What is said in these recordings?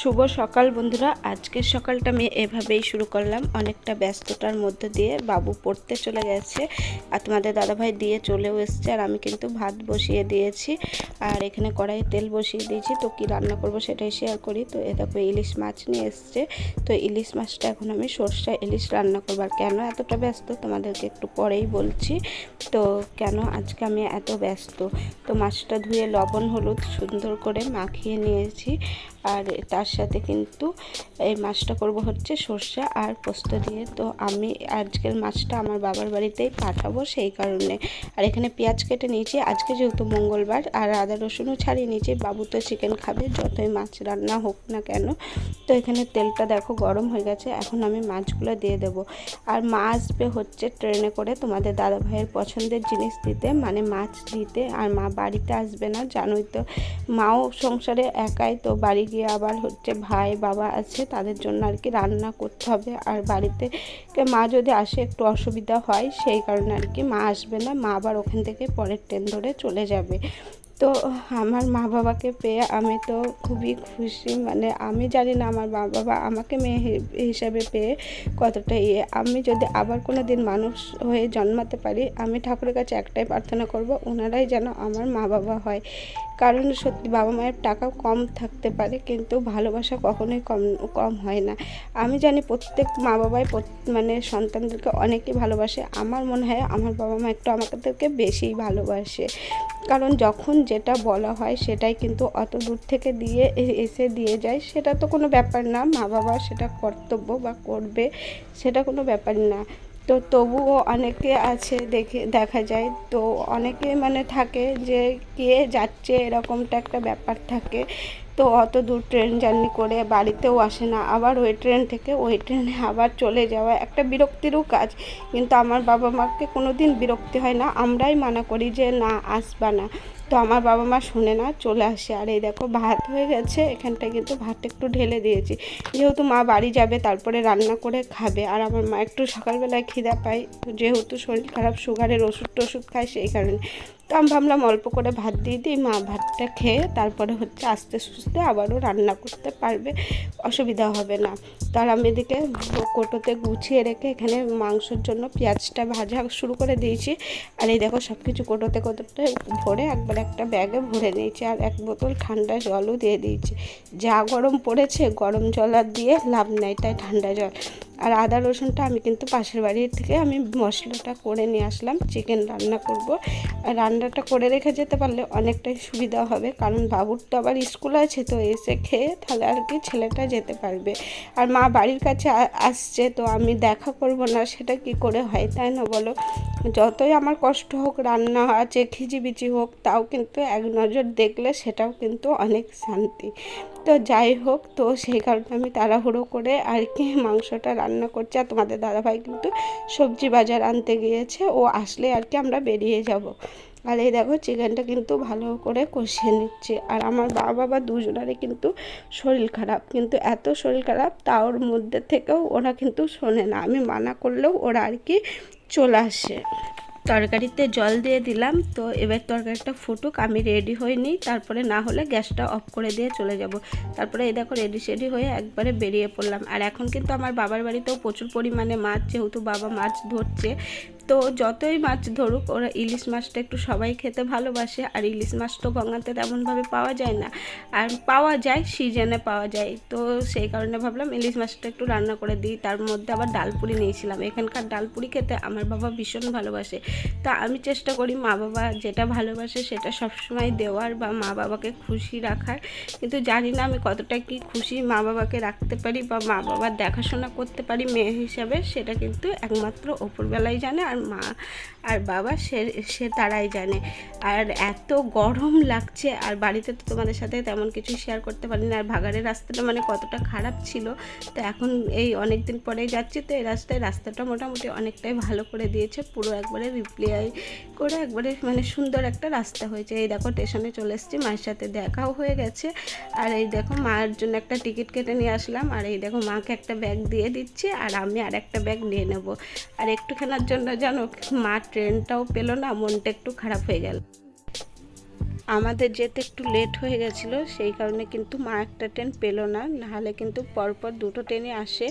শুভ সকাল বন্ধুরা। আজকের সকালটা আমি এভাবেই শুরু করলাম। অনেকটা ব্যস্ততার মধ্যে দিয়ে বাবু পড়তে চলে গেছে আর তোমাদের দাদাভাই দিয়ে চলেও এসছে আর আমি কিন্তু ভাত বসিয়ে দিয়েছি আর এখানে কড়াইয়ে তেল বসিয়ে দিয়েছি। তো কি রান্না করব সেটাই শেয়ার করি। তো এ দেখো ইলিশ মাছ নিয়ে এসছে। তো ইলিশ মাছটা এখন আমি সর্ষা ইলিশ রান্না করব। আর কেন এতটা ব্যস্ত তোমাদেরকে একটু পরেই বলছি। তো কেন আজকে আমি এত ব্যস্ত? তো মাছটা ধুয়ে লবণ, হলুদ সুন্দর করে মাখিয়ে নিয়েছি। আর তার সাথে কিন্তু এই মাছটা করব হচ্ছে সর্ষে আর পোস্ত দিয়ে। তো আমি আজকের মাছটা আমার বাবার বাড়িতেই পাঠাবো সেই কারণে। আর এখানে পেঁয়াজ কেটে নিয়েছি। আজকে যেহেতু মঙ্গলবার আর আদা রসুনও ছাড়িয়ে নিয়েছি, বাবু তো চিকেন খাবে, যতই মাছ রান্না হোক না কেন। তো এখানে তেলটা দেখো গরম হয়ে গেছে, এখন আমি মাছগুলো দিয়ে দেবো। আর মা আসবে হচ্ছে ট্রেনে করে তোমাদের দাদা ভাইয়ের পছন্দের জিনিস দিতে মানে মাছ দিতে। আর মা বাড়িতে আসবে না, জানোই তো। মাও সংসারে একাই, তো বাড়ি গিয়ে আবার হচ্ছে ভাই, বাবা আছে, তাদের জন্য আর কি রান্না করতে হবে। আর বাড়িতে মা যদি আসে একটু অসুবিধা হয়, সেই কারণে আর কি মা আসবে না, মা আবার ওখান থেকে পরের ট্রেন ধরে চলে যাবে। তো আমার মা বাবাকে পেয়ে আমি তো খুবই খুশি। মানে আমি জানি না আমার মা বাবা আমাকে মেয়ে হিসাবে পেয়ে কতটা ইয়ে। আমি যদি আবার কোনো দিন মানুষ হয়ে জন্মাতে পারি, আমি ঠাকুরের কাছে একটাই প্রার্থনা করব, ওনারাই যেন আমার মা বাবা হয়। কারণ সত্যি বাবা মায়ের টাকা কম থাকতে পারে, কিন্তু ভালোবাসা কখনোই কম কম হয় না। আমি জানি প্রত্যেক মা বাবাই মানে সন্তানদেরকে অনেকেই ভালোবাসে। আমার মনে হয় আমার বাবা মা একটু আমাদেরকে বেশিই ভালোবাসে। কারণ যখন যেটা বলা হয় সেটাই কিন্তু অত দূর থেকে দিয়ে এসে দিয়ে যায়। সেটা তো কোনো ব্যাপার না মা বাবা সেটা কর্তব্য বা করবে, সেটা কোনো ব্যাপার না। তো তবুও অনেকে আছে দেখে, দেখা যায়, তো অনেকে মানে থাকে যে কে যাচ্ছে এরকমটা একটা ব্যাপার থাকে। তো অত দূর ট্রেন জার্নি করে বাড়িতেও আসে না। আবার ওই ট্রেন থেকে ওই ট্রেনে আবার চলে যাওয়া একটা বিরক্তিরও কাজ। কিন্তু আমার বাবা মাকে কোনো দিন বিরক্তি হয় না। আমরাই মানা করি যে, না, আসবা না। তো আমার বাবা মা শুনে না চলে আসে। আর এই দেখো, ভাত হয়ে গেছে, এখানটায় কিন্তু ভাত একটু ঢেলে দিয়েছি। যেহেতু মা বাড়ি যাবে, তারপরে রান্না করে খাবে। আর আমার মা একটু সকালবেলায় খিদা পায়, যেহেতু শরীর খারাপ, সুগারের ওষুধ টষুধ খায় সেই কারণে। তো আমি ভাবলাম অল্প করে ভাত দিয়ে দিই, মা ভাতটা খেয়ে তারপরে হচ্ছে আস্তে সুস্তে আবারও রান্না করতে পারবে, অসুবিধা হবে না। তার আমি এদিকে কোটোতে গুছিয়ে রেখে এখানে মাংসর জন্য পেঁয়াজটা ভাজা শুরু করে দিয়েছি। আর এই দেখো সব কিছু কোটোতে কোটোতে ভরে একবার একটা ব্যাগে ভরে নিয়েছি আর এক বোতল ঠান্ডা জলও দিয়ে দিয়েছি। যা গরম পড়েছে, গরম জল আর দিয়ে লাভ নেই তাই ঠান্ডা জল। আর আদা রসুনটা আমি কিন্তু পাশের বাড়ির থেকে আমি মশলাটা করে নিয়ে আসলাম চিকেন রান্না করব। আর রান্নাটা করে রেখে যেতে পারলে অনেকটাই সুবিধা হবে, কারণ বাবুর তো আবার স্কুল আছে, তো এসে খেয়ে তাহলে আর কি ছেলেটা যেতে পারবে। আর মা বাড়ির কাছে আসছে, তো আমি দেখা করব না, সেটা কি করে হয় তাই না বলো? যতই আমার কষ্ট হোক, রান্না আছে, খিচিবিচি হোক, তাও কিন্তু এক নজর দেখলে সেটাও কিন্তু অনেক শান্তি। তো যাই হোক, তো সেই কারণে আমি তাড়াহুড়ো করে আর কি মাংসটা রান্না করছে আর তোমাদের দাদাভাই কিন্তু সবজি বাজার আনতে গিয়েছে। ও আসলে আর কি আমরা বেরিয়ে যাব। আর এই দেখো চিকেনটা কিন্তু ভালো করে কষিয়ে নিচ্ছে। আর আমার বাবা বাবা দুজনারই কিন্তু শরীর খারাপ। কিন্তু এত শরীর খারাপ তাওর মধ্যে থেকেও ওরা কিন্তু শোনে না। আমি মানা করলেও ওরা আর কি চলে আসে। তরকারিতে জল দিয়ে দিলাম। তো এবার তরকারিটা ফুটুক, আমি রেডি হয়ে নিই। তারপরে না হলে গ্যাসটা অফ করে দিয়ে চলে যাব। তারপরে এই দেখো রেডি সেডি হয়ে একবারে বেরিয়ে পড়লাম। আর এখন কিন্তু আমার বাবার বাড়িতেও প্রচুর পরিমাণে মাছ, যেহেতু বাবা মাছ ধরছে তো যতই মাছ ধরুক, ওরা ইলিশ মাছটা একটু সবাই খেতে ভালোবাসে, আর ইলিশ মাছ তো গঙ্গাতে তেমনভাবে পাওয়া যায় না। আর পাওয়া যায়, সিজনে পাওয়া যায়। তো সেই কারণে ভাবলাম ইলিশ মাছটা একটু রান্না করে দিই। তার মধ্যে আবার ডালপুরি নিয়েছিলাম। এখানকার ডালপুরি খেতে আমার বাবা ভীষণ ভালোবাসে। তা আমি চেষ্টা করি মা বাবা যেটা ভালোবাসে সেটা সবসময় দেওয়ার বা মা বাবাকে খুশি রাখার। কিন্তু জানি না আমি কতটা কি খুশি মা বাবাকে রাখতে পারি বা মা বাবার দেখাশোনা করতে পারি মেয়ে হিসাবে, সেটা কিন্তু একমাত্র ওপরবেলায় জানে। আর মা আর বাবা সে সে তারাই জানে। আর এত গরম লাগছে, আর বাড়িতে তো তোমাদের সাথে তেমন কিছু শেয়ার করতে পারি না আর ভাগাড়ের রাস্তাটা মানে কতটা খারাপ ছিল, তো এখন এই অনেক দিন পরেই যাচ্ছি, তো এই রাস্তায়, রাস্তাটা মোটামুটি অনেকটাই ভালো করে দিয়েছে। পুরো একবারে রিপ্লাই করে একবারে মানে সুন্দর একটা রাস্তা হয়েছে। এই দেখো স্টেশনে চলে এসেছি, মায়ের সাথে দেখাও হয়ে গেছে। আর এই দেখো মায়ের জন্য একটা টিকিট কেটে নিয়ে আসলাম। আর এই দেখো, মাকে একটা ব্যাগ দিয়ে দিচ্ছি, আর আমি আর একটা ব্যাগ নিয়ে নেব। আর একটুখানার জন্য জানো মা ট্রেনটাও পেল না মনটা একটু খারাপ হয়ে গেল। আমাদের যেতে একটু লেট হয়ে গেছিল সেই কারণে কিন্তু মা একটা ট্রেন পেল না নাহলে কিন্তু পরপর দুটো ট্রেনে আসে।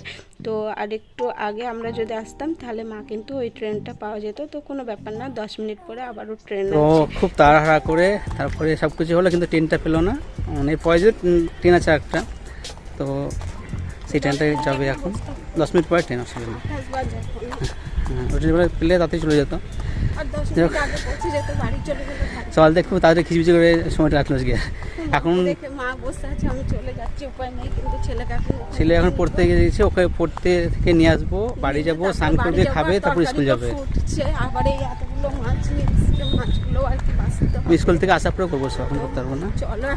তো আর একটু আগে আমরা যদি আসতাম তাহলে মা কিন্তু ওই ট্রেনটা পাওয়া যেত। তো কোনো ব্যাপার না দশ মিনিট পরে আবারও ট্রেন আছে খুব তাড়াহাড়া করে তারপরে সব কিছু হলো কিন্তু ট্রেনটা পেল না। মানে যে ট্রেন আছে একটা। তো সেই ট্রেনটাই যাবে এখন। দশ মিনিট পরে ট্রেন আসবে। হ্যাঁ পেলে তাতেই চলে যেত। সকাল থেকে খুব তাড়াতাড়ি খিচবিচি করে সময়টা রাখল আজকে। এখন ছেলে এখন পড়তে গিয়েছে ওকে পড়তে থেকে নিয়ে আসব বাড়ি যাব স্নান করে দিয়ে খাবে তারপর স্কুল যাবে। স্কুল থেকে আসার পরে করব সব, এখন করতে পারব না। চলো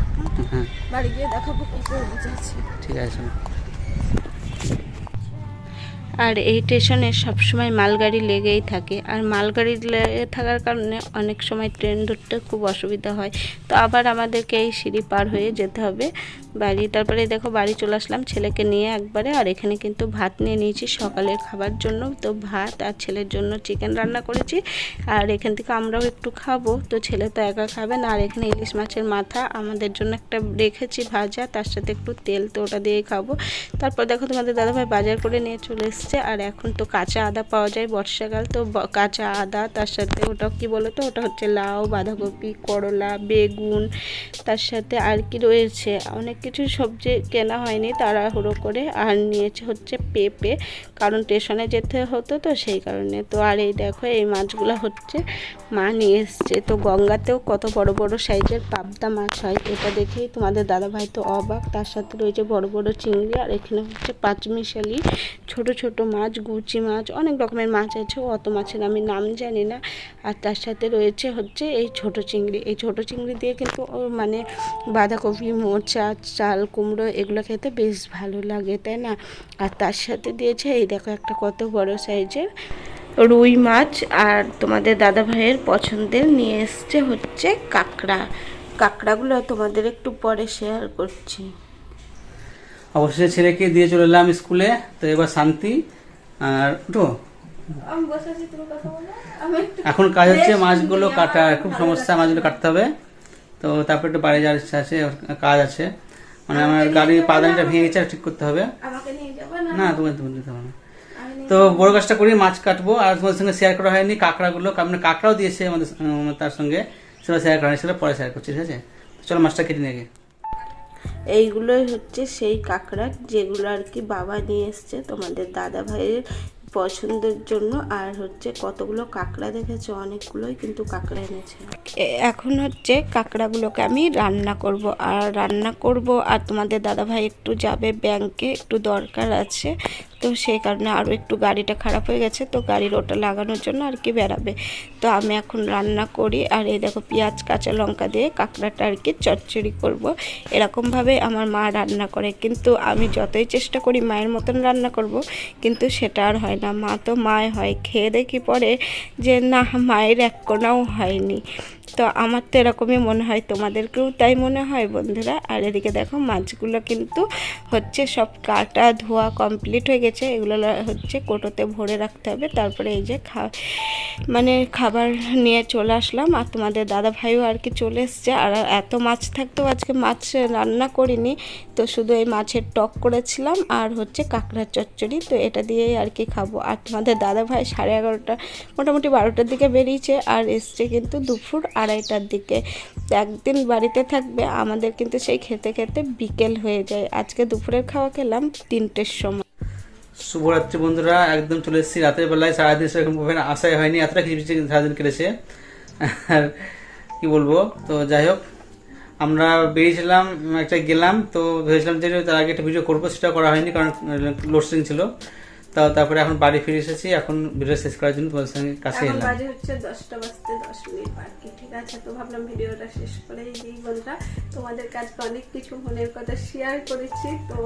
হ্যাঁ। বাড়ি গিয়ে দেখাবো ঠিক আছে আর এই স্টেশনে সবসময় মালগাড়ি লেগেই থাকে। আর মালগাড়ি লেগে থাকার কারণে অনেক সময় ট্রেন ধরতে খুব অসুবিধা হয়। তো আবার আমাদেরকে এই সিঁড়ি পার হয়ে যেতে হবে। বাড়ি, তারপরে দেখো বাড়ি চলে আসলাম ছেলেকে নিয়ে একবারে, আর এখানে কিন্তু ভাত নিয়ে নিয়েছি সকালের খাবার জন্য। তো ভাত আর ছেলের জন্য চিকেন রান্না করেছি, আর এখান থেকে আমরাও একটু খাব। তো ছেলে তো একা খাবে না, আর এখানে ইলিশ মাছের মাথা আমাদের জন্য একটা রেখেছি ভাজা, তার সাথে একটু তেল তো ওটা দিয়েই খাব। তারপর দেখো তোমাদের দাদাভাই বাজার করে নিয়ে চলে এসছে, আর এখন তো কাঁচা আদা পাওয়া যায় বর্ষাকাল, তো কাঁচা আদা, তার সাথে ওটা কি বলো তো ওটা হচ্ছে লাউ, বাঁধাকপি, করলা, বেগুন, তার সাথে আর কি রয়েছে, অনেক কিছু সবজি কেনা হয়নি, তাড়াহুড়ো করে। আর নিয়েছে হচ্ছে পেঁপে, কারণ স্টেশনে যেতে হতো তো সেই কারণে। তো আর এই দেখো, এই মাছগুলো হচ্ছে মা নিয়ে এসছে। তো গঙ্গাতেও কত বড় বড় সাইজের পাবদা মাছ হয়, এটা দেখেই তোমাদের দাদাভাই তো অবাক। তার সাথে রয়েছে বড় বড় চিংড়ি, আর এখানে হচ্ছে পাঁচমিশালি, ছোট ছোট মাছ, গুচি মাছ, অনেক রকমের মাছ আছে, অত মাছের আমি নাম জানি না। আর তার সাথে রয়েছে হচ্ছে এই ছোট চিংড়ি। এই ছোট চিংড়ি দিয়ে কিন্তু মানে বাঁধাকপি, মোচা চাল কুমড়ো এগুলো খেতে বেশ ভালো লাগে তাই না? আর তার সাথে দিয়েছে এই দেখো একটা কত বড় সাইজের রুই মাছ আর তোমাদের দাদা ভাইয়ের পছন্দের নিয়ে এসছে হচ্ছে কাঁকড়া। কাঁকড়াগুলো তোমাদের একটু পরে শেয়ার করছি। অবশেষে ছেলেকে দিয়ে চলে এলাম স্কুলে তো এবার শান্তি আর উঠো এখন কাজ হচ্ছে মাছগুলো কাটা খুব সমস্যা মাছগুলো কাটতে হবে। তো তারপর একটু বাড়ি যাওয়ার ইচ্ছা আছে কাজ আছে। মানে আমার গাড়ির পাদানিটা ভেঙে গেছে আর ঠিক করতে হবে। আমাকে নিয়ে যাবে না? না তোমার তোমার দিতে হবে তো বড় কাজটা করি মাছ কাটবো আর তোমাদের সঙ্গে শেয়ার করা হয়নি কাঁকড়াগুলো মানে কাঁকড়াও দিয়েছে আমাদের তার সঙ্গে। সেটা শেয়ার করা সেটা পরে শেয়ার করছি ঠিক আছে? চলো মাছটা কেটে নিয়ে এইগুলোই হচ্ছে সেই কাঁকড়া যেগুলো আর কি বাবা নিয়ে এসছে তোমাদের দাদা ভাইয়ের পছন্দের জন্য, আর হচ্ছে কতগুলো কাঁকড়া দেখেছে? অনেকগুলোই কিন্তু কাঁকড়া এনেছে। এখন হচ্ছে কাঁকড়াগুলোকে আমি রান্না করব। আর রান্না করব, আর তোমাদের দাদাভাই একটু যাবে ব্যাংকে একটু দরকার আছে। তো সেই কারণে আরও একটু গাড়িটা খারাপ হয়ে গেছে, তো গাড়ির ওটা লাগানোর জন্য আর কি বেরাবে। তো আমি এখন রান্না করি, আর এই দেখো পেঁয়াজ, কাঁচা লঙ্কা দিয়ে কাঁকড়াটা আর কি চচ্চড়ি করব। এরকমভাবে আমার মা রান্না করে, কিন্তু আমি যতই চেষ্টা করি মায়ের মতন রান্না করব, কিন্তু সেটা আর হয় না। মা তো মায় হয়, খেয়ে দেখি পরে যে না, মায়ের এক কোনাও হয়নি। তো আমার তো এরকমই মনে হয়, তোমাদেরকেও তাই মনে হয় বন্ধুরা। আর এদিকে দেখো মাছগুলো কিন্তু হচ্ছে সব কাটা ধোয়া কমপ্লিট হয়ে গেছে। এগুলো হচ্ছে কোটোতে ভরে রাখতে হবে। তারপরে এই যে খা মানে খাবার নিয়ে চলে আসলাম। আর তোমাদের দাদা ভাইও আর কি চলে এসছে। আর এত মাছ থাকতেও আজকে মাছ রান্না করিনি। তো শুধু এই মাছের টক করেছিলাম আর হচ্ছে কাঁকড়ার চচ্চড়ি। তো এটা দিয়েই আর কি খাব। আর তোমাদের দাদা ভাই সাড়ে এগারোটা, মোটামুটি বারোটার দিকে বেরিয়েছে। আর এসছে কিন্তু দুপুর আড়াইটার দিকে। একদিন বাড়িতে থাকবে, আমাদের কিন্তু সেই খেতে খেতে বিকেল হয়ে যায়। আজকে দুপুরের খাওয়া খেলাম তিনটের সময়। শুভরাত্রি বন্ধুরা, একদম চলে এসেছি রাতের বেলায়। সারাদিন সেরকম ভাবে আশাই হয়নি, এতটা কিছু সারাদিন কেটেছে আর কি বলব? তো যাই হোক, আমরা বেরিয়েছিলাম, একটা গেলাম, তো ভেবেছিলাম যে তার আগে একটা ভিডিও করব, সেটা করা হয়নি, কারণ লোডশেডিং ছিল। তা তারপরে এখন বাড়ি ফিরে এসেছি এখন ভিডিও শেষ করার জন্য তোমাদের সঙ্গে কাছে এলাম। বাজে হচ্ছে দশটা বাজতে দশ মিনিট বাকি ঠিক আছে? তো ভাবলাম ভিডিওটা শেষ করে দিই বন্ধুরা। তোমাদের কাছে অনেক কিছু মনের কথা শেয়ার করেছি তো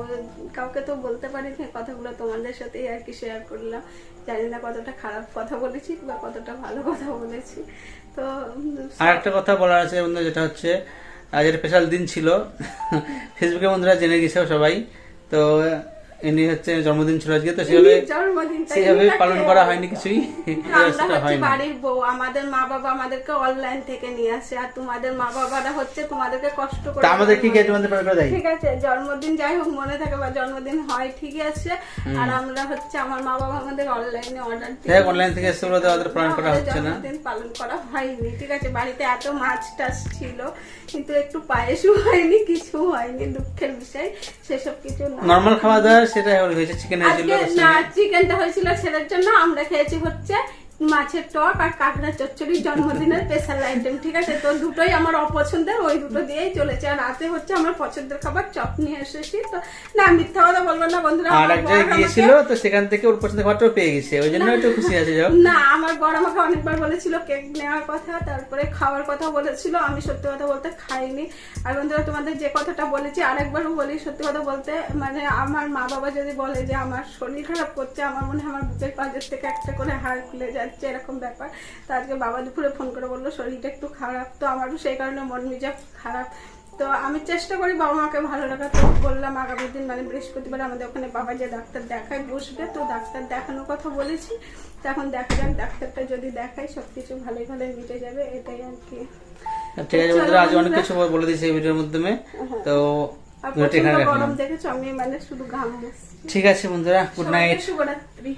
কাউকে তো বলতে পারি না কথাগুলো তোমাদের সাথেই আর কি শেয়ার করলাম। জানি না কতটা খারাপ কথা বলেছি বা কতটা ভালো কথা বলেছি। তো আর একটা কথা বলার আছে বন্ধু যেটা হচ্ছে আজ একটা স্পেশাল দিন ছিল। ফেসবুকে বন্ধুরা জেনে গেছে সবাই। তো এমনি হচ্ছে জন্মদিন ছিল আজকে তো সেভাবে সেভাবে পালন করা হয়নি কিছুই। বাড়ির বউ আমাদের মা বাবা আমাদেরকে অনলাইন থেকে নিয়ে আসে আর তোমাদের মা বাবারা হচ্ছে তোমাদেরকে কষ্ট করে আমাদের কি পালন করা ঠিক আছে জন্মদিন যাই হোক মনে থাকে বা জন্মদিন হয় ঠিকই আছে। আর আমরা হচ্ছে আমার মা বাবা আমাদের অনলাইনে অর্ডার দেখ অনলাইন থেকে এসে ওদের ওদের পালন করা হচ্ছে না। জন্মদিন পালন করা হয়নি ঠিক আছে। বাড়িতে এত মাছ টাছ ছিল কিন্তু একটু পায়েসও হয়নি কিছু হয়নি দুঃখের বিষয় সেসব কিছু নর্মাল খাওয়া দাওয়া সেটা হয়েছে চিকেন হয়েছিল না চিকেনটা হয়েছিল সেটার জন্য আমরা খেয়েছি হচ্ছে মাছের টক আর কাঁকড়া চচ্চড়ি জন্মদিনের স্পেশাল আইটেম ঠিক আছে? তো দুটোই আমার অপছন্দের ওই দুটো দিয়েই চলেছে। আর রাতে হচ্ছে আমার পছন্দের খাবার চপ নিয়ে এসেছি। তো না মিথ্যা কথা বলব না বন্ধুরা আর গিয়েছিল তো সেখান থেকে ওর পছন্দের খাবারটাও পেয়ে গেছে। ওই জন্য একটু খুশি আছে যাও না আমার বড় আমাকে অনেকবার বলেছিল কেক নেওয়ার কথা তারপরে খাওয়ার কথা বলেছিল। আমি সত্যি কথা বলতে খাইনি। আর বন্ধুরা তোমাদের যে কথাটা বলেছি আরেকবারও বলি সত্যি কথা বলতে মানে আমার মা বাবা যদি বলে যে আমার শরীর খারাপ করছে আমার মনে হয় আমার বুকের পাঁচের থেকে একটা করে হাড় খুলে যাচ্ছে এরকম ব্যাপার। তো আজকে বাবা দুপুরে ফোন করে বলল শরীরটা একটু খারাপ। তো আমারও সেই কারণে মন মেজাজ খারাপ। তো আমি চেষ্টা করি বাবা মাকে ভালো রাখার। তো বললাম আগামী দিন মানে বৃহস্পতিবার আমাদের ওখানে বাবা যে ডাক্তার দেখায় বসবে তো ডাক্তার দেখানোর কথা বলেছি। তো এখন দেখা যাক ডাক্তারটা যদি দেখায় সবকিছু ভালোই ভালোই মিটে যাবে এটাই আর কি। ঠিক আছে বন্ধুরা আজ অনেক কিছু বলে দিয়েছি এই ভিডিওর মাধ্যমে। তো প্রচণ্ড রাখলাম। গরম দেখেছ? আমি মানে শুধু ঘাম ঠিক আছে বন্ধুরা গুড নাইট। শুভরাত্রি।